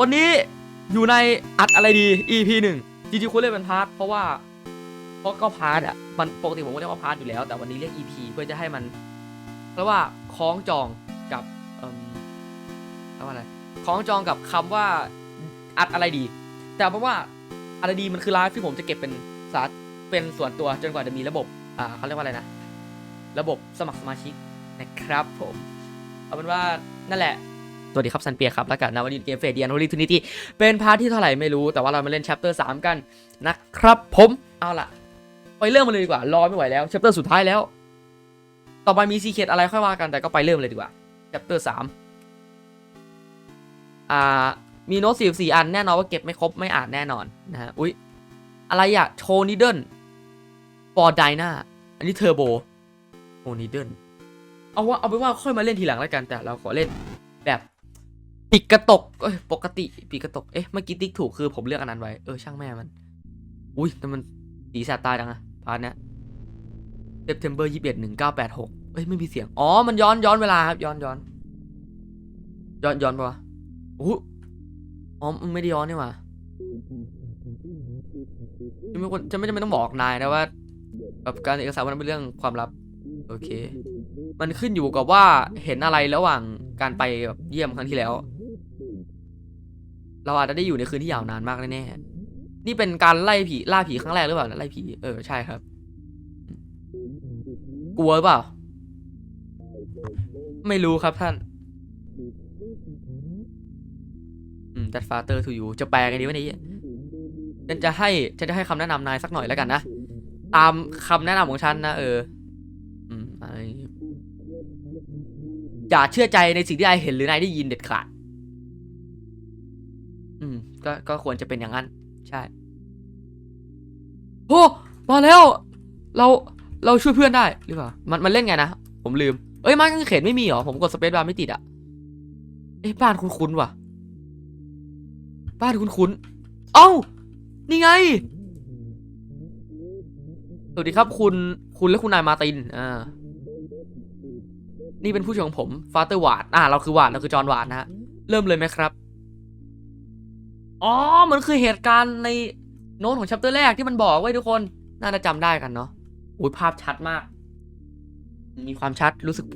วันนี้อยู่ในอัดอะไรดี EP หนึ่งจริงๆคุณเรียกเป็นพาร์ทเพราะว่าเพราะก็พาร์ทอะมันปกติผมก็เรียกว่าพาร์ทอยู่แล้ว แต่วันนี้เรียก EP เพื่อจะให้มันเพราะว่าคล้องจองกับเอ่มเรียกว่าอะไรคล้องจองกับคำว่าอัดอะไรดี แต่เพราะว่าอะไรดีมันคือไลฟ์ที่ผมจะเก็บเป็นสาเป็นส่วนตัวจนกว่าจะมีระบบอ่าเขาเรียกว่าอะไรนะ ระบบสมัครสมาชิกนะครับผมเอาเป็นว่านั่นแหละ สวัสดีครับซันเปียครับแล้วกันนะวันนี้เกมเฟดเดียนโฮลิทูนิตี้เป็นพาร์ทที่เท่าไหร่ไม่รู้แต่ว่าเรามาเล่น chapter 3กันนะครับผมเอาล่ะไปเริ่มมาเลยดีกว่ารอไม่ไหวแล้ว chapter สุดท้ายแล้ว ต่อไปมีซีเคดอะไรค่อยว่ากันแต่ก็ไปเริ่มเลยดีกว่า chapter 3อ่ามีโน้ต44อันแน่นอนว่าเก็บไม่ครบไม่อ่านแน่นอนนะฮะอุ๊ยอะไรอะโชนิเดิลฟอร์ไดนาอันนี้เทอร์โบโชนิเดิลเอาว่าเอาไปว่าค่อยมาเล่นทีหลังแล้วกันแต่เราขอเล่นแบบ ปีกกระตกเอ้ยปกติปีกกระตก เอ๊ะ เมื่อกี้ติ๊กถูกคือผมเลือกอันนั้นไว้ เออ ช่างแม่มัน อุ้ยแต่มันสีแสบตาจังอะพาร์ทเนี้ย September 21 1986เอ้ย ไม่มีเสียง อ๋อ มันย้อนย้อนเวลาครับ ย้อนย้อน ย้อนย้อนปะวะโอ้อ๋อมันไม่ได้ย้อนนี่หว่าจะไม่ควรจะไม่จำเป็นต้องบอกนายนะว่าแบบการเอกสารมันเป็นเรื่องความลับ โอเค มันขึ้นอยู่กับว่าเห็นอะไรระหว่างการไปแบบเยี่ยมครั้งที่แล้ว เราอาจจะได้อยู่ในคืนที่ยาวนานมากแน่ๆนี่เป็นการไล่ผีล่าผีครั้งแรกหรือเปล่านะไล่ผีเออใช่ครับ กลัวเปล่า ไม่รู้ครับท่านอืม that father to you จะแปลกันดีวะนี่ฉันจะให้ฉันจะให้คำแนะนำนายสักหน่อยแล้วกันนะ ตามคำแนะนำของฉันนะเอออย่าเชื่อใจในสิ่งที่นายเห็นหรือนายได้ยินเด็ดขาด อืม ก็ก็ควรจะเป็นอย่างนั้น ใช่โอ้มาแล้ว เราเราช่วยเพื่อนได้หรือเปล่ามันมันเล่นไงนะผมลืมเอ้ยไม้กางเขนไม่มีเหรอผมกดสเปซบาร์ไม่ติดอะเอ้ยบ้านคุ้นๆว่ะ บ้านคุ้นๆเอ้านี่ไงสวัสดีครับคุณคุณและคุณนายมาตินอ่านี่เป็นผู้ช่วยของผมฟาเตอร์วาดอ่าเราคือวาดเราคือจอห์นวาดนะฮะเริ่มเลยไหมครับ อ๋อ มันคือเหตุการณ์ในโน้ตของชัปเตอร์แรกที่มันบอกไว้ทุกคน น่าจะจำได้กันเนาะอุ้ยภาพชัดมาก มีความชัดรู้สึก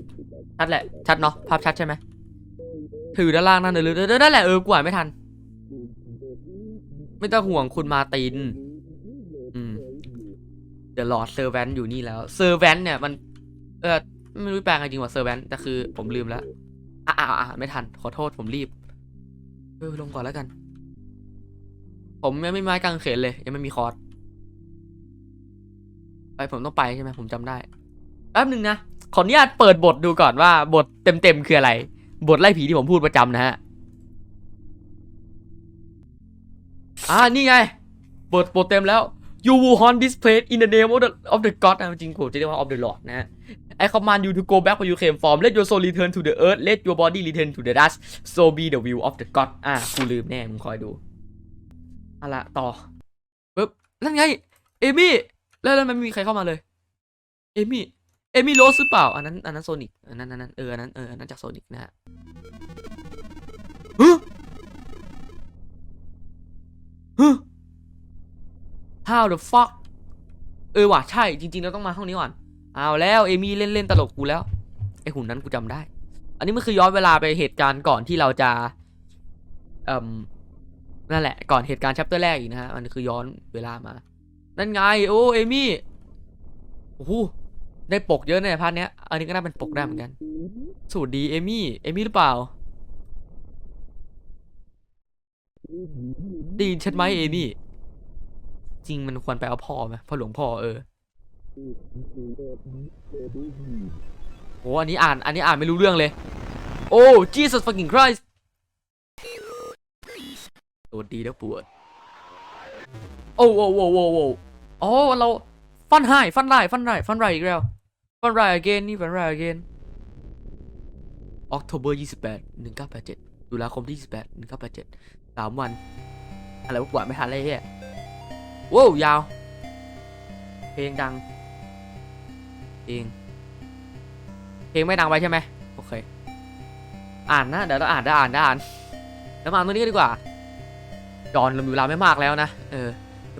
ชัดแหละ ชัดเนาะภาพชัดใช่ไหมถือด้านล่างนั่นเลยเลยนั่นแหละเออกูอ่าไม่ทัน ไม่ต้องห่วงคุณมาตินอืมเดี๋ยวรอดเซอร์แวนอยู่นี่แล้วเซอร์แวนเนี่ยมัน เออไม่รู้แปลงจริงว่าเซอร์แวนแต่คือผมลืมแล้วอ่าอ่าไม่ทัน ขอโทษผมรีบ เออลงก่อนแล้วกัน ผมยังไม่มีไม้กางเขนเลย ยังไม่มีคอร์สไปผมต้องไปใช่ไหมผมจำได้แป๊บหนึ่งนะ ขออนุญาตเปิดบทดูก่อนว่า บทเต็มๆคืออะไร บทไล่ผีที่ผมพูดประจำนะฮะอ่านี่ไงเปิดบทเต็มแล้ว you will haunt this place in the name of the of the god นะจริงๆผมจะเรียกว่า of the lord นะฮะ I command you to go back where you came from let your soul return to the earth let your body return to the dust so be the will of the god อะกูลืมแน่มึงคอยดู เอาละต่อปึ๊บนั่นไง เอมี่แล้วแล้วมันมีใครเข้ามาเลย เอมี่เอมี่โรสหรือเปล่า อันนั้นอันนั้นโซนิกอันนั้นอันนั้นเอออันนั้นเอออันนั้นจากโซนิกนะฮะฮึฮึ how the fuck เออว่ะใช่จริงๆเราต้องมาห้องนี้ก่อนเอาแล้วเอมี่เล่นเล่นตลกกูแล้วไอหุ่นนั้นกูจำได้ อันนี้มันคือย้อนเวลาไปเหตุการณ์ก่อนที่เราจะเอ่ม นั่นแหละก่อนเหตุการณ์ชัปเตอร์แรกอีกนะฮะมันคือย้อนเวลามา นั่นไง โอ้เอมี่โอ้โหได้ปกเยอะในพาร์ทเนี้ยอันนี้ก็น่าเป็นปกได้เหมือนกันสวัสดีเอมี่เอมี่หรือเปล่าดีนฉันไหมเอมี่จริงมันควรไปเอาพ่อไหมพ่อหลวงพ่อเออโอ้อันนี้อ่าน อันนี้อ่านไม่รู้เรื่องเลย โอ้ Jesus fucking Christ สวัสดีแล้วปวด โอ้โอ้โอ้โอ้โอ้อ๋อเราฟันไห้ฟันไล่ฟันไล่ฟันไล่อีกแล้ว ฟันไล่ again นี่ฟันไล่ again October 28 1987ตุลาคมที่28 1987สามวัน อะไรวะกว่าไม่ทันเลยเฮียว้าวยาว เพลงดังเพลงเพลงไม่ดังไปใช่ไหมโอเค อ่านนะ เดี๋ยวเราอ่านได้อ่านได้อ่านแล้วมาตรงนี้กันดีกว่า จอนเรามีเวลาไม่มากแล้วนะ เออ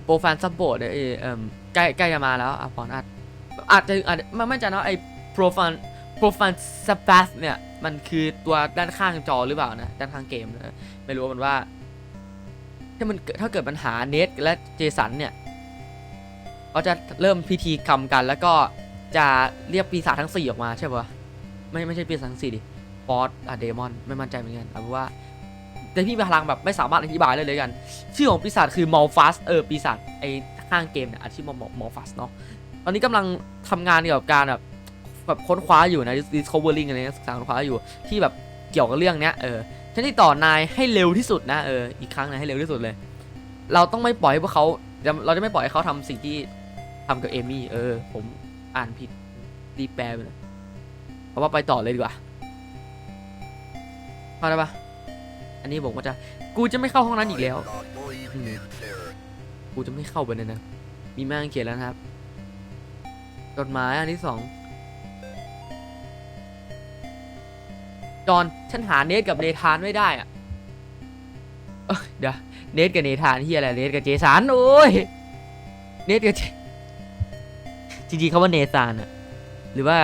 โปรแฟนซับโบดเนี่ยเออเอิ่มใกล้ใกล้จะมาแล้วอะพอนอาจอาจจะอาจจะไม่ไม่ใจนะไอ้โปรแฟนโปรแฟนซับแบสเนี่ย มันคือตัวด้านข้างจอหรือเปล่านะ ด้านข้างเกมนะไม่รู้มันว่า ถ้ามันถ้าเกิดปัญหาเนทและเจสันเนี่ยเขาจะเริ่มพิธีกรรมกัน แล้วก็จะเรียกปีศาจทั้งสี่ออกมาใช่ปะไม่ไม่ใช่ปีศาจทั้งสี่ดิฟอสอะเดมอน ไม่มั่นใจเหมือนกันเอาเป็นว่า แต่พี่มีพลังแบบไม่สามารถอธิบายเลยเลยกัน ชื่อของปีศาจคือมอลฟัสเออปีศาจไอข้างเกมเนี่ยอาชื่อมอลมอลฟัสเนาะตอนนี้กำลังทำงานเกี่ยวกับการแบบแบบค้นคว้าอยู่นะ discovering อะไรเงี้ยศึกษาค้นคว้าอยู่ที่แบบเกี่ยวกับเรื่องเนี้ยเออฉันที่ต่อนายให้เร็วที่สุดนะเอออีกครั้งนะให้เร็วที่สุดเลย เราต้องไม่ปล่อยให้พวกเขาเราจะไม่ปล่อยให้เขาทำสิ่งที่ทำกับเอมี่เออ ผมอ่านผิดรีแปลไปเลยเพราะว่าไปต่อเลยดีกว่าเข้าได้ปะ อันนี้บอกว่าจะกูจะไม่เข้าห้องนั้นอีกแล้วกูจะไม่เข้าไปเลยนะ มีแม่งเขียนแล้วนะครับ จดหมายอันที่สองจอนฉันหาเนทกับเนธานไม่ได้อะเอ้ยเดี๋ยวเนทกับเนธานที่อะไรเนทกับเจสันโอ้ยเนทกับเจจริงๆเขาว่าเนธานอะหรือว่า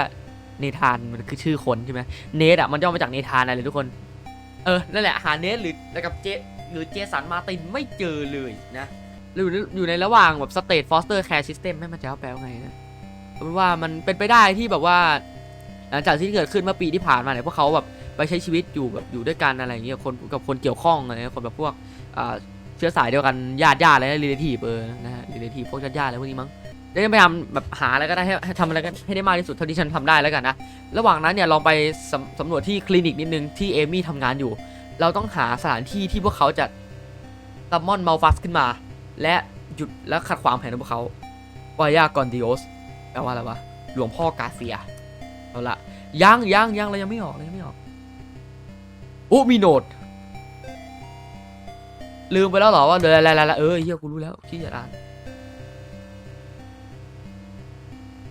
เนธานมันคือชื่อคนใช่ไหมเนทอะมันย่อมาจากเนธานอะไรเลยทุกคน เออ นั่นแหละ หาเนทหรือแล้วกับเจหรือเจสันมาตินไม่เจอเลยนะอยู่ในอยู่ในระหว่างแบบสเต e ฟอสเตอร์แคร์ซิสเต็มไม่มันจะเอาแปลว่าไงนะเอาเป็นว่ามันเป็นไปได้ที่แบบว่า หลังจากที่เกิดขึ้นเมื่อปีที่ผ่านมาเนี่ยพวกเขาแบบไปใช้ชีวิตอยู่แบบอยู่ด้วยกันอะไรอย่างเงี้ยคนกับคนเกี่ยวข้องอะไรคนแบบพวกเชื้อสายเดียวกันญาติญาติอะไรรีเลทีฟเออนะฮะรีเลทีฟพวกญาติญาติอะไรพวกนี้มั้ง จะพยายามแบบหาอะไรก็ได้ให้ให้ทำอะไรก็ให้ได้มากที่สุดเท่าที่ฉันทำได้แล้วกันนะ ระหว่างนั้นเนี่ยลองไปสำสำรวจที่คลินิกนิดนึงที่เอมี่ทำงานอยู่ เราต้องหาสถานที่ที่พวกเขาจะซัมมอนมัลฟัสขึ้นมา และหยุดและขัดขวางแผนของพวกเขาวายากอนดิโอสแปลว่าอะไรวะ หลวงพ่อกาเซีย เอาละยังยังยังเรายังไม่ออกเรายังไม่ออก โอ้มีโนด ลืมไปแล้วเหรอว่าเดี๋ยวอะไรอะไรเออเฮียกูรู้แล้วที่จะอ่าน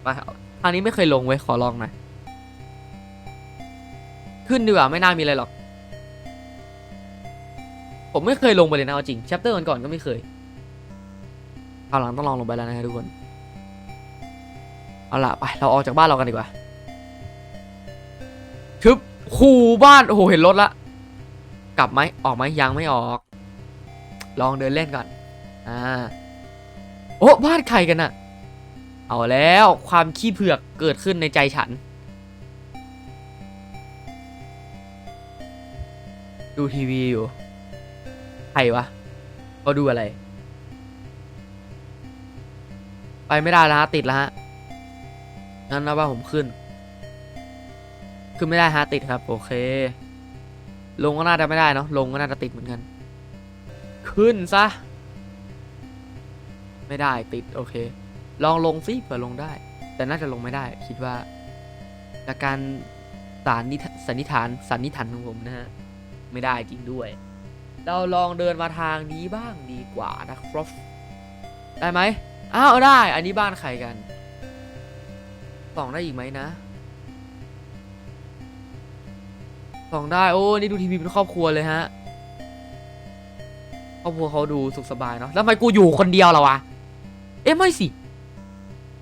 ไปทางนี้ไม่เคยลงเว้ยขอลองหน่อยขึ้นดีกว่าไม่น่ามีอะไรหรอก ผมไม่เคยลงไปเลยนะเอาจริงแชปเตอร์ก่อนก็ไม่เคยคราวหลังต้องลองลงไปแล้วนะครับทุกคน เอาล่ะไปเราออกจากบ้านเรากันดีกว่าชึบขู่บ้านโอ้โหเห็นรถละ กลับไหมออกไหมยังไม่ออก ลองเดินเล่นก่อน อ่า โอ้บ้านใครกันน่ะ เอาแล้วความขี้เผือกเกิดขึ้นในใจฉัน ดูทีวีอยู่ ใครวะเขาดูอะไร ไปไม่ได้แล้วฮะติดแล้วฮะงั้นนะว่าผมขึ้น ขึ้นไม่ได้ฮะติดครับ โอเค ลงก็น่าจะไม่ได้เนาะลงก็น่าจะติดเหมือนกัน ขึ้นซะ ไม่ได้ติดโอเค ลองลงสิเผื่อลงได้ แต่น่าจะลงไม่ได้ คิดว่าจากการสารนิสันนิษฐานสันนิษฐานของผมนะฮะไม่ได้จริงด้วย เราลองเดินมาทางนี้บ้างดีกว่านะครับได้ไหมอ้าวได้ อันนี้บ้านใครกันส่องได้อีกไหมนะส่องได้โอ้นี่ดูทีวีเป็นครอบครัวเลยฮะครอบครัวเขาดูสุขสบายเนาะแล้วทำไมกูอยู่คนเดียวล่ะวะเอ๊ะไม่สิ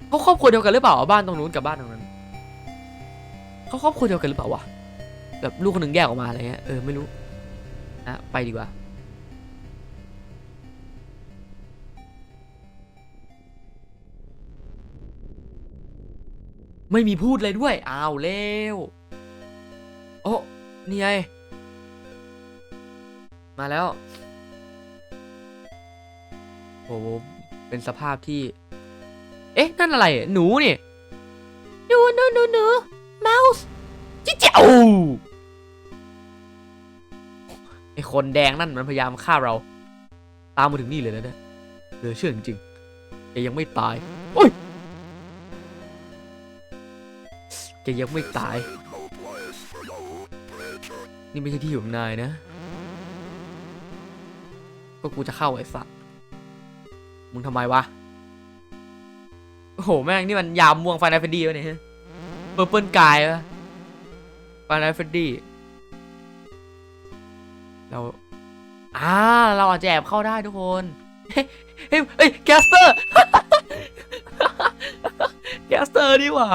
เขาครอบครัวเดียวกันหรือเปล่าบ้านตรงนู้นกับบ้านตรงนั้นเขาครอบครัวเดียวกันหรือเปล่าวะแบบลูกคนหนึ่งแยกออกมาอะไรเงี้ยเออไม่รู้นะไปดีกว่าไม่มีพูดเลยด้วย อ้าวเร็ว โอ้นี่ไง มาแล้ว โอ้โหเป็นสภาพที่ เอ๊ะ นั่นอะไร หนูนี่หนูหนูหนูหนูเมาส์จิ๊เจ้าไอคนแดงนั่นมันพยายามฆ่าเรา ตามมาถึงนี่เลยนะเนี่ยเหลือเชื่อจริงๆแกยังไม่ตายโอ้ยแกยังไม่ตาย นี่ไม่ใช่ที่ของนายนะก็กูจะเข้าไอ้สัตว์มึงทำไมวะ โอ้โหแม่งนี่มันยามม่วงไฟนอลเฟดดี้วะเนี่ยเปอร์เปิลกายวะไฟนอลเฟดดี้เราอ่าเราอาจจะแอบเข้าได้ทุกคนเฮ้ยเฮ้ยเฮ้ยแกสเตอร์แกสเตอร์นี่ว่า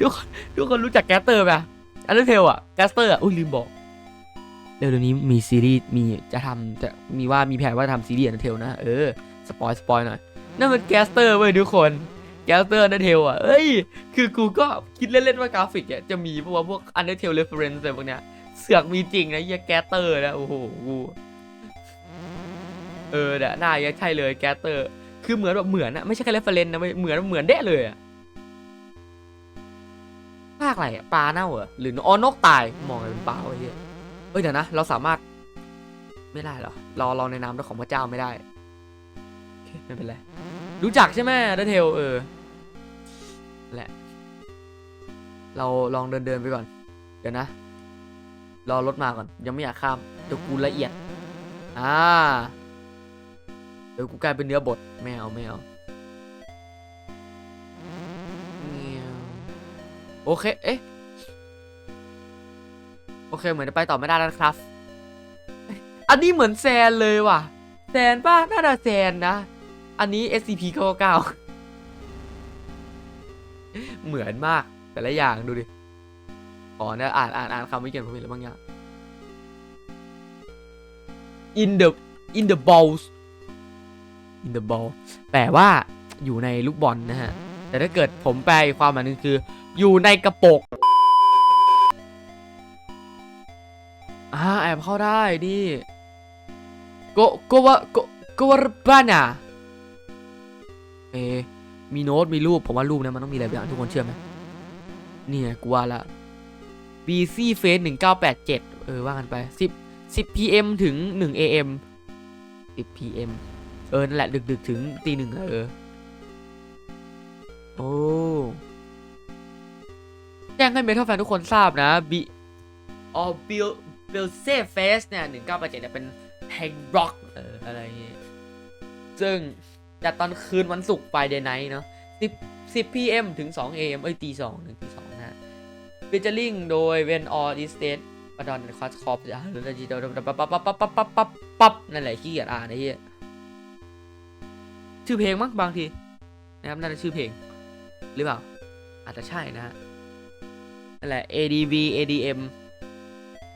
ทุกคนทุกคนรู้จักแกสเตอร์ไหมอันเดอร์เทลอะแกสเตอร์อะอุ้ยลืมบอกเร็วๆนี้มีซีรีส์มีจะทำจะมีว่ามีแผนว่าจะทำซีรีส์อันเดอร์เทลนะ เออ สปอยสปอยหน่อย นั่นมันแกสเตอร์เว้ยทุกคนแกสเตอร์อันเทลอะเอ้ย คือกูก็คิดเล่นๆว่ากราฟิกเนี่ยจะมีเพราะว่าพวกอันเดอร์เทลเรฟเฟรนซ์อะไรพวกเนี้ยเสือกมีจริงนะเฮียแกสเตอร์นะโอ้โหกูเออเนี่ยหน้าเหี้ยใช่เลยแกสเตอร์ คือเหมือนแบบเหมือนอะไม่ใช่แค่เรฟเฟรนซ์นะเว้ยเหมือนเหมือนเด้เลยอะภาคอะไรอะปลาเน่าเหรอหรืออ๋อนกตายมองไรเป็นปลาวะเฮียเอ้ยเดี๋ยวนะ เราสามารถไม่ได้เหรอรอรอในนามของพระเจ้าไม่ได้ ไม่เป็นไร รู้จักใช่ไหมดัเทลเออ แหละ เราลองเดินเดินไปก่อน เดี๋ยวนะ รอรถมาก่อน ยังไม่อยากข้าม เดี๋ยวกูละเอียด อ่า เดี๋ยวกูกลายเป็นเนื้อบดไม่เอาไม่เอาเงี้ยวโอเค เอ๊ะ โอเค เหมือนจะไปต่อไม่ได้แล้วนครับ อันนี้เหมือนแซนเลยว่ะ แซนป่ะ น่าจะแซนนะ อันนี้ SCP 99เหมือนมาก แต่ละอย่างดูดิ อ๋อเนี่ยอ่านอ่านอ่านคำไม่เกี่ยวกับผมเห็นแล้วบางอย่าง in the in the balls in the ball แปลว่าอยู่ในลูกบอลนะฮะ แต่ถ้าเกิดผมแปลอีกความหมายหนึงคือ อยู่ในกระโปกอ่าแอบเข้าได้ดิโกโกวะโกโกวะบ้าน่ะ เอมีโน้ต มีรูป ผมว่ารูปเนี้มันต้องมีอะไรบางอย่างทุกคนเชื่อไหมนี่ไงกูว่าละ BC Face 1987 เออ ว่ากันไป 10 10 PM ถึง 1 AM 10 PM เออ นั่นแหละ ดึก ๆ ถึงตีหนึ่งอะเออ โอ้ แจ้งให้เมทัลแฟนทุกคนทราบนะ B อ๋อ Bill Bill Safe Face เนี่ย 1987เนี่ยเป็นเพลงร็อก เออ อะไรอย่างเงี้ยซึ่ง จัดตอนคืนวันศุกร์ Friday Night เนาะ10 10 p.m. ถึง 2 a.m. เอ้ยตี2ถึงตี2นะฮะเฟเจอริงโดย When All Is Dead ปดอนคอสคอปอะหรือจะจีดปั๊บปั๊บปั๊บปั๊บปั๊บปั๊บปั๊บนั่นแหละขี้เกียจอ่านไอ้เหี้ยชื่อเพลงมั้งบางทีนะครับนั่นาจะชื่อเพลง หรือเปล่า อาจจะใช่นะนั่นแหละ ADV ADM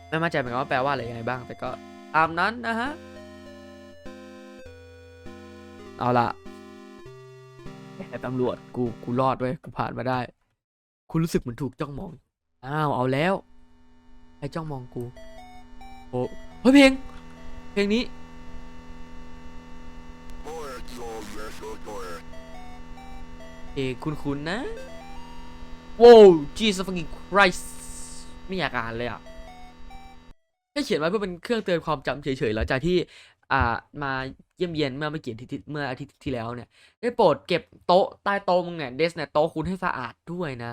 ไม่มั่นใจเหมือนกันว่าแปลว่าอะไรยังไงบ้าง แต่ก็ตามนั้นนะฮะ เอาละแค่ตำรวจกูกูรอดเว้ยกูผ่านมาได้ คุณรู้สึกเหมือนถูกจ้องมอง อ้าวเอาแล้วไอ้จ้องมองกูโอ้เฮ้ยเพลงเพลงนี้เอ้คุณๆนะโว้ว Jesus fucking Christ ไม่อยากอ่านเลยอะแค่เขียนไว้เพื่อเป็นเครื่องเตือนความจำเฉยๆหลังจากที่ อ่ามาเยี่ยมเยียนเมื่อไม่กี่อาทิตย์เมื่ออาทิตย์ที่แล้วเนี่ย ได้โปรดเก็บโต๊ะใต้โต๊ะมึงเนี่ยเดสเนี่ยโต๊ะคุณให้สะอาดด้วยนะ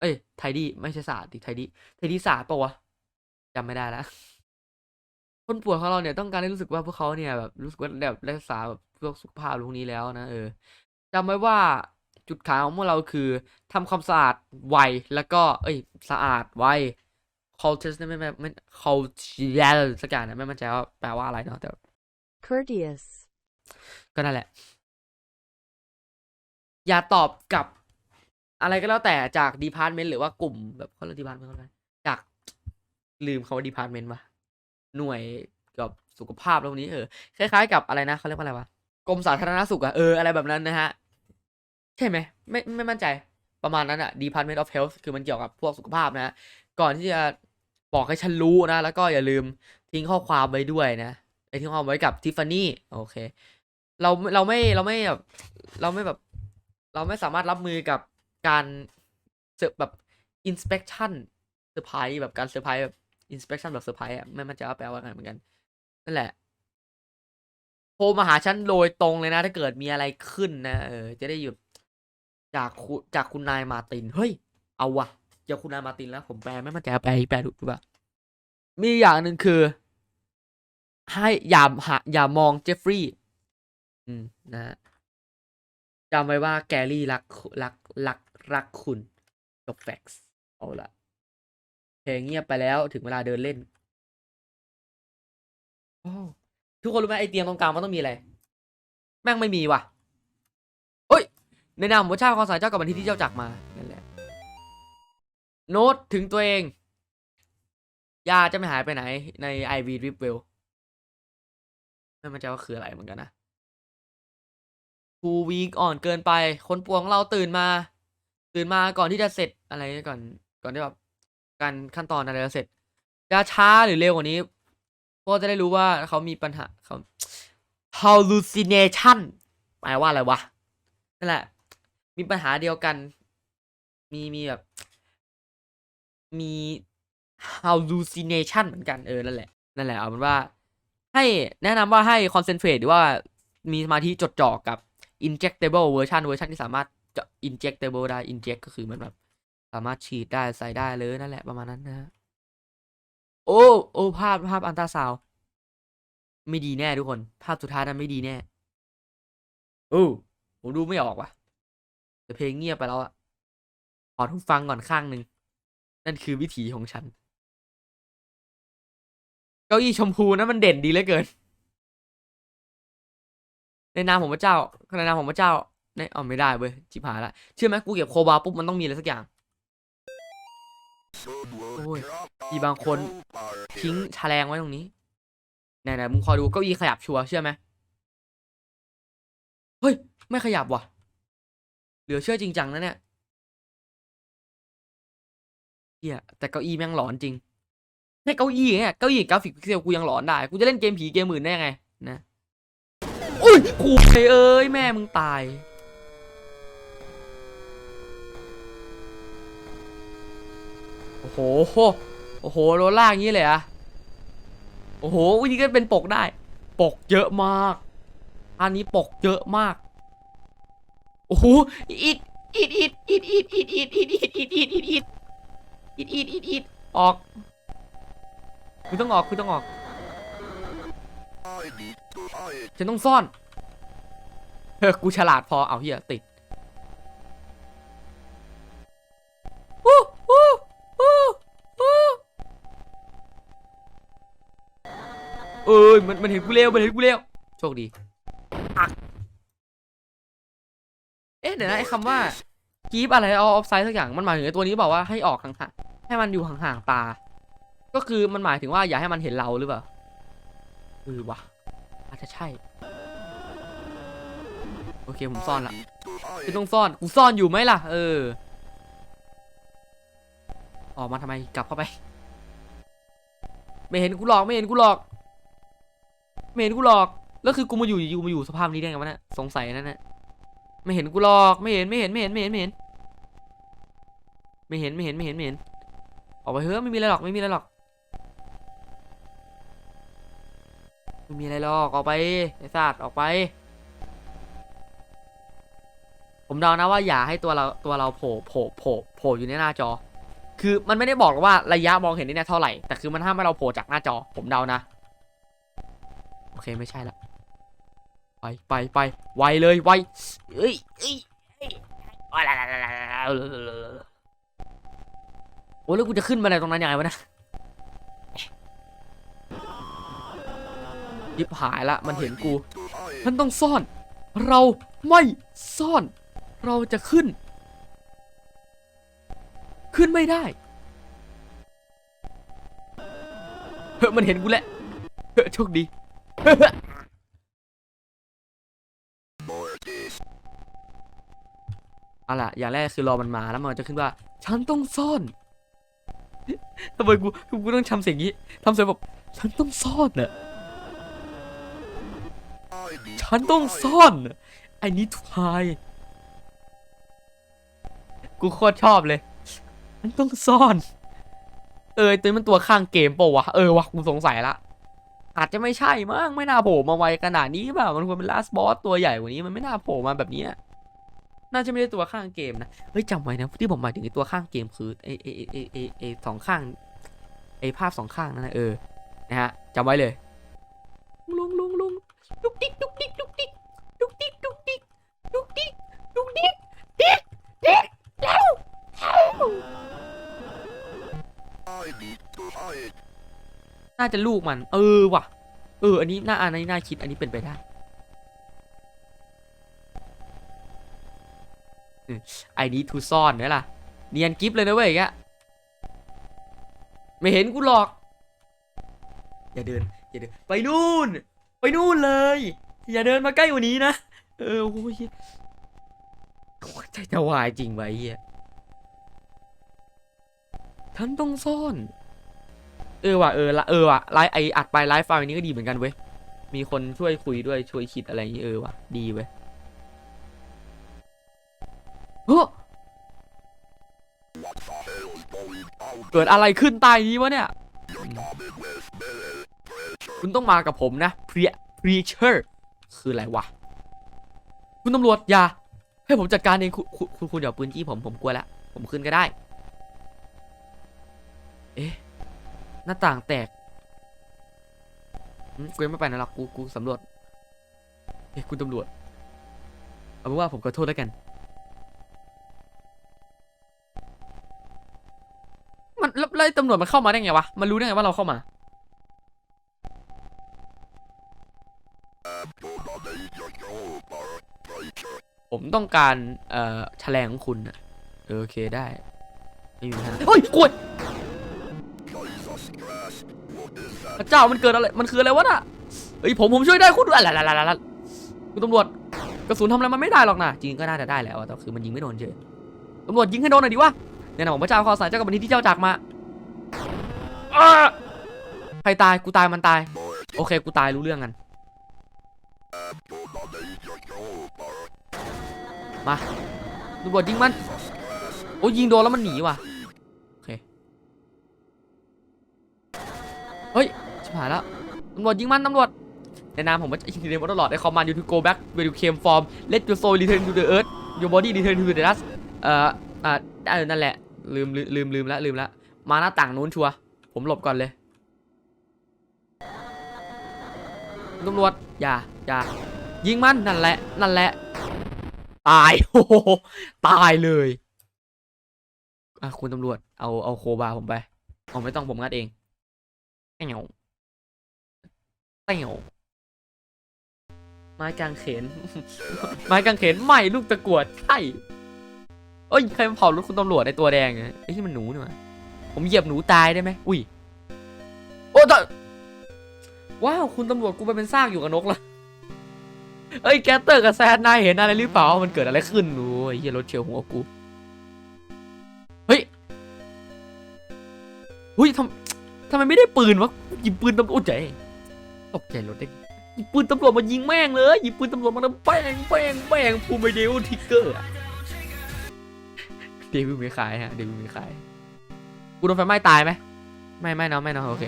เอ้ยไทดี้ไม่ใช่สะอาดดิไทดี้ไทดี้สะอาดปะวะจำไม่ได้แล้วคนป่วยของเราเนี่ยต้องการให้รู้สึกว่าพวกเขาเนี่ยแบบรู้สึกว่าแบบรักษาแบบพวกสุขภาพพวกนี้แล้วนะเออจำไว้ว่าจุดขายของพวกเราคือทำความสะอาดไวแล้วก็ เอ้ย สะอาดไว culture เนี่ยไม่ไม่ไม่ culture สักอย่างนะไม่มั่นใจว่าแปลว่าอะไรเนาะแต่ courteous, ก็นั่นแหละ อย่าตอบกับ อะไรก็แล้วแต่จากดีพาร์ตเมนต์หรือว่ากลุ่มแบบเขาเรียกดีพาร์ตเมนต์เขาเรียกอะจากลืมคาว่าดีพาร์ตเมนต์วะหน่วยเกับสุขภาพแล้วนี้เออคล้ายๆกับอะไรนะเขาเรียกว่าอะไรวะกรมสาธารณสุขอะเอออะไรแบบนั้นนะฮะ ใช่ไหมไม่ไม่มั่นใจประมาณนั้นอะ Department of Health คือมันเกี่ยวกับพวกสุขภาพนะ ก่อนที่จะบอกให้ฉันรู้นะ แล้วก็อย่าลืมทิ้งข้อความไว้ด้วยนะ อ้ทิ้งข้อความไว้กับทิฟฟานี่โอเค เราเราไม่เราไม่แบบเราไม่แบบ เราไม่สามารถรับมือกับการเซอร์แบบ inspection เซอร์ไพรส์แบบการเซอร์ไพรส์แบบ inspection แบบเซอร์ไพรส์อะไม่มันจวแปลว่าไงเหมือนกัน นั่นแหละโทรมาหาฉันโดยตรงเลยนะ ถ้าเกิดมีอะไรขึ้นนะเออจะได้หยุดจากคุณจากคุณนายมาตินเฮ้ยเอาวะเจอคุณนายมาตินแล้ว ผมแปลไม่มันจวแปลแปลถูกหรือเปล่ามีอย่างหนึ่งคือ ให้อย่าหาอย่ามองเจฟฟรีย์อืมนะจำไว้ว่าแกรี่รักรักรักรักคุณจบแฟกซ์เอาละเพลงเงียบไปแล้วถึงเวลาเดินเล่นทุกคนรู้ไหมไอเตียงตรงกลางมันต้องมีอะไร แม่งไม่มีว่ะเอ้ยในนามพระเจ้าความสายเจ้ากับบันทีที่เจ้าจักมานั่นแหละ โน้ตถึงตัวเองยาจะไม่หายไปไหนใน IV r i p w e l l ไม่มั่นใจว่าคืออะไรเหมือนกันนะ two week อ่อนเกินไป คนปวงเราตื่นมา ตื่นมาก่อนที่จะเสร็จอะไรก่อน ก่อนที่แบบการขั้นตอนอะไรจะเสร็จ จะช้าหรือเร็วกว่านี้ก็จะได้รู้ว่าเขามีปัญหาเขา hallucination แปลว่าอะไรวะ นั่นแหละ มีปัญหาเดียวกัน มีมีแบบ มี hallucination เหมือนกันเออ นั่นแหละ นั่นแหละ เอาเป็นว่า ให้แนะนำว่าให้ concentrate หรือว่ามีสมาธิจดจ่อกับ injectable version เวอร์ชันที่สามารถจะ injectable ได้ inject ก็คือเหมันแบบสามารถฉีดได้ใส่ได้เลยนั่นแหละประมาณนั้นนะ โอ้โอ้ภาพภาพอันตราซาวไม่ดีแน่ทุกคน ภาพสุดท้ายนั้นไม่ดีแน่โอ้ผมดูไม่ออกว่ะแต่เพลงเงียบไปแล้วอะขอทุกฟังก่อนข้างหนึ่งนั่นคือวิถีของฉัน เก้าอี้ชมพูนั้นมันเด่นดีเหลือเกิน ในนามของพระเจ้าในนามของพระเจ้าในเอาไม่ได้เว้ยจิบหาละเชื่อไหมกูเก็บโคบาปุ๊บมันต้องมีอะไรสักอย่างโอ้ยมีบางคนทิ้ทิ้งงแฉลงไว้ตรงนี้ไหนๆมึงคอยดูเก้าอี้ขยับชัวร์เชื่อไหมเฮ้ย ไม่ขยับว่ะ เหลือเชื่อจริงจังนะเนี่ยเฮียแต่เก้าอี้แม่งหลอนจริง แค่เก้าอี้เนี่ยเก้าอี้กราฟิกพิกเซลกูยังหลอนได้ กูจะเล่นเกมผีเกมอื่นได้ยังไงนะอุ้ยกูเอ้ยแม่มึงตายโอ้โหโอ้โหโดนลากอย่างนี้เลยอะโอ้โหวันนี้ก็เป็นปกได้ ปกเยอะมาก อันนี้ปกเยอะมากโอ้โหอิดอิดอิดอิดอิดอิดอิดอิดอิดอิดอิดอิดอิดอิดอิดอิดอิดออก คุณต้องออกคุณต้องออกฉันต้องซ่อน เฮ้ยกูฉลาดพอเอาเฮียติดอู้อู้อู้อู้เอ้ยมันมันเห็นกูเร็วมันเห็นกูเร็วโชคดีอักเอ๊ะเดี๋ยวนะไอ้คำว่าคีปอะไรเอาออฟไซด์สักอย่างมันหมายถึงไอ้ตัวนี้บอกว่าให้ออกห่างๆให้มันอยู่ห่างๆตา ก็คือมันหมายถึงว่าอย่าให้มันเห็นเราหรือเปล่าเออวะอาจจะใช่ โอเคผมซ่อนละกูต้องซ่อนกูซ่อนอยู่ไหมล่ะ เออ ออกมาทำไมกลับเข้าไป ไม่เห็นกูหลอกไม่เห็นกูหลอก ไม่เห็นกูหลอกแล้วคือกูมาอยู่อยู่มาอยู่สภาพนี้ได้ไงวะเนี่ยสงสัยนั่นแหละไม่เห็นกูหลอกไม่เห็นไม่เห็นไม่เห็นไม่เห็นไม่เห็นไม่เห็นไม่เห็นไม่เห็นไม่เห็นออกไปเถอะไม่มีอะไรหรอกไม่มีอะไรหรอก ไม่มีอะไรหรอกออกไปไอ้สัตว์ออกไป ผมเดานะว่าอย่าให้ตัวเราตัวเราโผล่โผล่โผล่โผล่อยู่ในหน้าจอ คือมันไม่ได้บอกว่าระยะมองเห็นนี่เนี่ยเท่าไหร่แต่คือมันห้ามให้เราโผล่จากหน้าจอ ผมเดานะ โอเคไม่ใช่ละไปไปไปไวเลยไวเอ้ยเอ้ยเอ้ยโอ้แล้วกูจะขึ้นมาอะไรตรงนั้นยังไงวะนะ ยิบหายละมันเห็นกูฉันต้องซ่อน เราไม่ซ่อน เราจะขึ้น ขึ้นไม่ได้ เฮ้ยมันเห็นกูแล้วเฮ้ยโชคดีเอาล่ะอย่างแรกคือรอมันมาแล้วมันจะขึ้นว่า ฉันต้องซ่อนทำไมกูกูต้องทำเสียงนี้ทำเสียงแบบฉันต้องซ่อนน่ะ ฉันต้องซ่อนไอ้นี่ทุกทายกูโคตรชอบเลยฉันต้องซ่อน เออตัวมันตัวข้างเกมเปล่าวะ เออวะกูสงสัยละ อาจจะไม่ใช่มั้งไม่น่าโผล่มาไวขนาดนี้เปล่ามันควรเป็นลาสบอสตัวใหญ่กว่านี้มันไม่น่าโผล่มาแบบนี้น่าจะไม่ได้ตัวข้างเกมนะ เฮ้ยจำไว้นะที่ผมหมายถึงตัวข้างเกมคือไอ้ไอ้ไอ้ไอ้ไอ้ไอ้สองข้างไอ้ภาพสองข้างนั่นนะเออนะฮะจำไว้เลยลุงลุ ดุกดิกดุกดิกดุกดิกดุกดิกดุกดิกดุกดิกดุกดิกดิกดิกเร็วเร็วน่าจะลูกมัน เออว่ะ เออ อันนี้น่าอันนี้น่าคิดอันนี้เป็นไปได้ไอ้นี้ทูซ่อนเนี่ยล่ะ เนียนกิฟเลยนะเว้ยอย่างเงี้ยไม่เห็นกูหรอก อย่าเดิน อย่าเดิน ไปนู่น ไปนู่นเลย อย่าเดินมาใกล้กว่านี้นะ เออโอ้ยใจจะวายจริงไว้เฮียท่านต้องซ่อน เออว่ะเออละเออว่ะไลฟ์ไออัดไปไลฟ์ไฟล์นี้ก็ดีเหมือนกันเว้ย มีคนช่วยคุยด้วยช่วยคิดอะไรอย่างนี้เออว่ะดีเว้ยเฮ้เกิดอะไรขึ้นใต้นี้วะเนี่ย คุณต้องมากับผมนะ pre preacher คืออะไรวะ คุณตำรวจอย่า ให้ผมจัดการเองคุณคุณคุณอย่าปืนจี้ผมผมกลัวแล้วผมขึ้นก็ได้ เอ๊ะหน้าต่างแตกกูยังไม่ไปนะหรอกกูกูสำรวจเฮ้ยคุณตำรวจ เอาเป็นว่าผมขอโทษแล้วกัน มันแล้วตำรวจมันเข้ามาได้ไงวะ มันรู้ได้ไงว่าเราเข้ามา ต้องการเอ่อแฉลงของคุณน่ะเออโอเคได้ไม่มีปัญหาเฮ้ยกล้วยพระเจ้ามันเกิดอะไรมันคืออะไรวะน่ะเฮ้ยผมผมช่วยได้คุณอะไรอะไรอะไรคุณตำรวจกระสุนทำอะไรมันไม่ได้หรอกนะจริงก็น่าจะได้แหล้วแต่คือมันยิงไม่โดนเฉยตำรวจยิงให้โดนหน่อยดิวะเนี่ยนะผมพระเจ้าขอสายเจ้ากับบันทีที่เจ้าจากมาอ้าใครตายกูตายมันตาย โอเคกูตายรู้เรื่องกัน มาตำรวจยิงมัน โอ้ยิงโดนแล้วมันหนีว่ะ โอเค เฮ้ยชิบหายแล้วตำรวจยิงมันตำรวจในนามผมว่าอินเดียมาตลอด I command you to go back where you came from let your soul return to the earth your body return to the dust เอ่ออ่านั่นแหละลืมลืมลืมลืมแล้วลืมแล้วมาหน้าต่างนู้นชัว ผมหลบก่อนเลยตำรวจอย่าอย่ายิงมันนั่นแหละ นั่นแหละ ตายโอ้โหตายเลยอะคุณตำรวจเอาเอาโคบาผมไปเอาไม่ต้องผมงัดเองเอ้วเอ้วไม้กางเขน ไม้กางเขนใหม่ลูกตะกรวดใช่เอ้ยใครมาเผารถคุณตำรวจในตัวแดงเนี่ยไอ้ที่มันหนูนี่หว่าผมเหยียบหนูตายได้ไหมอุ้ย โอ้ตว้าว คุณตำรวจกูไปเป็นซากอยู่กับนกละ เอ้ยแกตเตอร์กับแซดนายเห็นอะไรหรือเปล่า มันเกิดอะไรขึ้นโอ้ยเฮียรถเฉียวหัวกู เฮ้ยเฮ้ยทำทำไมไม่ได้ปืนวะ หยิบปืนตำรวจใจตกใจรถได้ไงหยิบปืนตำรวจมายิงแม่งเลยหยิบปืนตำรวจมาแล้วแป้งแป้งแป้งพูไม่เดวทิกเกอร์เดวิลไม่ขายฮะเดวิลไม่ขายกูโดนไฟไหม้ตายไหมไม่ไม่เนาะไม่เนาะโอเค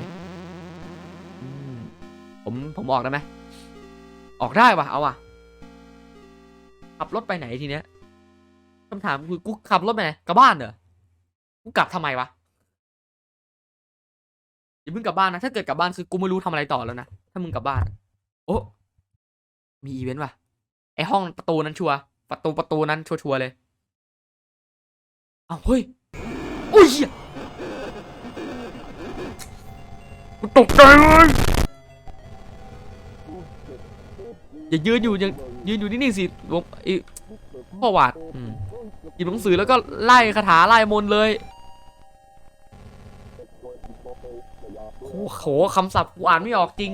ผมผมออกได้ไหม ออกได้วะเอาวะขับรถไปไหนทีเนี้ยคำถามคือกูขับรถไปไหนกลับบ้านเหรอกูกลับทำไมวะอย่าเพิ่งกลับบ้านนะถ้าเกิดกลับบ้านคือกูไม่รู้ทำอะไรต่อแล้วนะถ้ามึงกลับบ้าน โอ้มีอีเวนต์ว่ะไอห้องประตูนั้นชัวประตูประตูนั้นชัวร์ๆเลยเอาเฮ้ยโอ้ยเหี้ยกูตกใจเลย อย่ายืนอยู่ยังยืนอยู่นิ่งๆสิหลวงไอ้พ่อวาดอืมหยิบหนังสือแล้วก็ไล่คาถาไล่มนต์เลยโอ้โหคำศัพท์กูอ่านไม่ออกจริง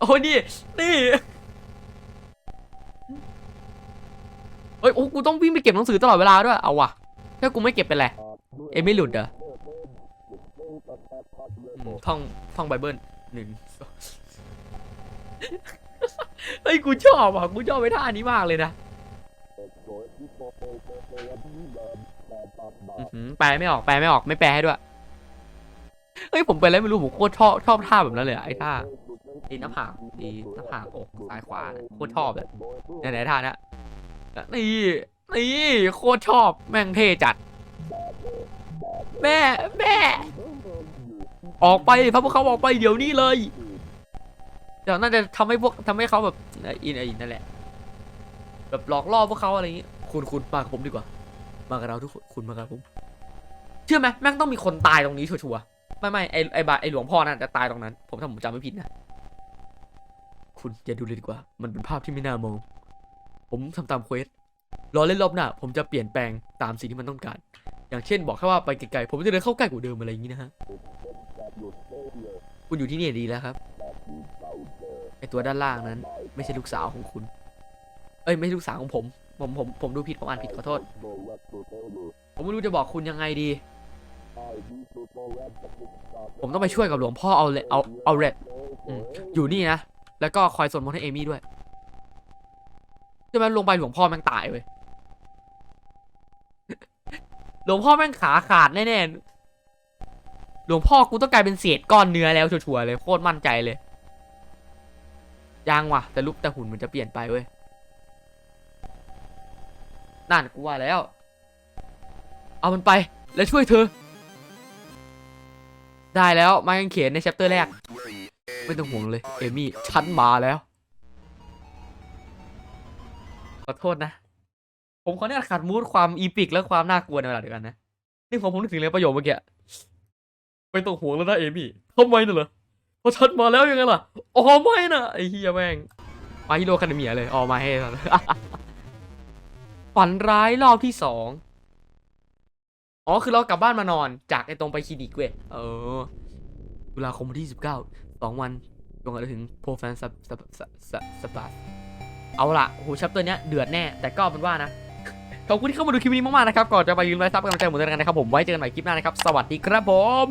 โอ้ยนี่ นี่เฮ้ยโอ้กูต้องวิ่งไปเก็บหนังสือตลอดเวลาด้วย เอาว่ะ ถ้ากูไม่เก็บเป็นไร เอ็มไม่หลุดเหรออืมท่องท่องไบเบิลหนึ่งสอง เฮ้ยกูชอบอะกูชอบไปท่านี้มากเลยนะแปลไม่ออกแปลไม่ออกไม่แปลให้ด้วยเฮ้ยผมไปแล้วไม่รู้ผมโคตรชอบชอบท่าแบบนั้นเลยไอ้ท่าไอ้หน้าผากไอ้หน้าผากอกซ้ายขวาโคตรชอบเลยไหนๆท่านะนี่นี่โคตรชอบแม่งเท่จัด แม่แม่ ออกไปพระพวกเขาออกไปเดี๋ยวนี้เลย ดี๋ยวน่าจะทำให้พวกทำให้เขาแบบอินอินนั่นแหละ แบบหลอกล่อพวกเขาอะไรอย่างงี้คุณคุณมากับผมดีกว่า มากับเราทุกคนคุณมากับผม เชื่อไหมแม่งต้องมีคนตายตรงนี้ชัวร์ไม่ไม่ไอไอบาไอหลวงพ่อนั่นจะตายตรงนั้น ผมถ้าผมจำไม่ผิดนะคุณอย่าดูเลยดีกว่า มันเป็นภาพที่ไม่น่ามอง ผมทำตามเควสรอเล่นรอบหน้าผมจะเปลี่ยนแปลงตามสิ่งที่มันต้องการ อย่างเช่น บอกแค่ว่าไปไกลๆผมจะเดินเข้าใกล้กว่าเดิมอะไรอย่างนี้นะฮะคุณอยู่ที่นี่ดีแล้วครับ ไอตัวด้านล่างนั้น ไม่ใช่ลูกสาวของคุณ เอ้ยไม่ใช่ลูกสาวของผม ผมผมผมดูผิดผมอ่านผิดขอโทษ ผมไม่รู้จะบอกคุณยังไงดี ผมต้องไปช่วยกับหลวงพ่อเอาเลเอาเอาเรดอืมอยู่นี่นะ แล้วก็คอยสวดมนต์ให้เอมี่ด้วยใช่ไหมลงไปหลวงพ่อแม่งตายเว้ยหลวงพ่อแม่งขาขาดแน่ๆหลวงพ่อกูต้องกลายเป็นเศษก้อนเนื้อแล้วชัวร์ๆเลยโคตรมั่นใจเลย ยังว่ะ แต่รูปแต่หุ่นมันจะเปลี่ยนไปเว้ยนั่นกูว่าแล้ว เอามันไปแล้วช่วยเธอ ได้แล้วม้กางเขียนในแชปเตอร์แรก ไม่ต้องห่วงเลย เอมี่ฉันมาแล้ว ขอโทษนะ ผมขอเนี่ยขาดมูดความอีพิกและความน่ากลัวในเวลาเดียวกันนะ นี่ผมผมนึกถึงเลยประโยคเมื่อกี้ไม่ต้องห่วงแล้วนะเอมี่ทำไมน่ะเหรอ พราะฉันมาแล้วยังไงล่ะอ๋อไม่นะไอ้เฮียแม่งมาฮิโร่คาเดเมียเลยออกมาให้ทันฝันร้ายรอบที่สองอ๋อคือเรากลับบ้านมานอนจากไอ้ตรงไปคลินิกเว้ยเออตุลาคมวันที่สิบเก้าสองวันจนกระทั่งถึงโปรแฟนสับสับสับสับสับเอาละโหชัปเตอร์เนี้ยเดือดแน่ แต่ก็เป็นว่านะขอบคุณที่เข้ามาดูคลิปนี้มากๆนะครับ ก่อนจะไปยืนไลฟ์ซับกำลังใจหมดเลยกันนะครับผม ไว้เจอกันใหม่คลิปหน้านะครับ สวัสดีครับผม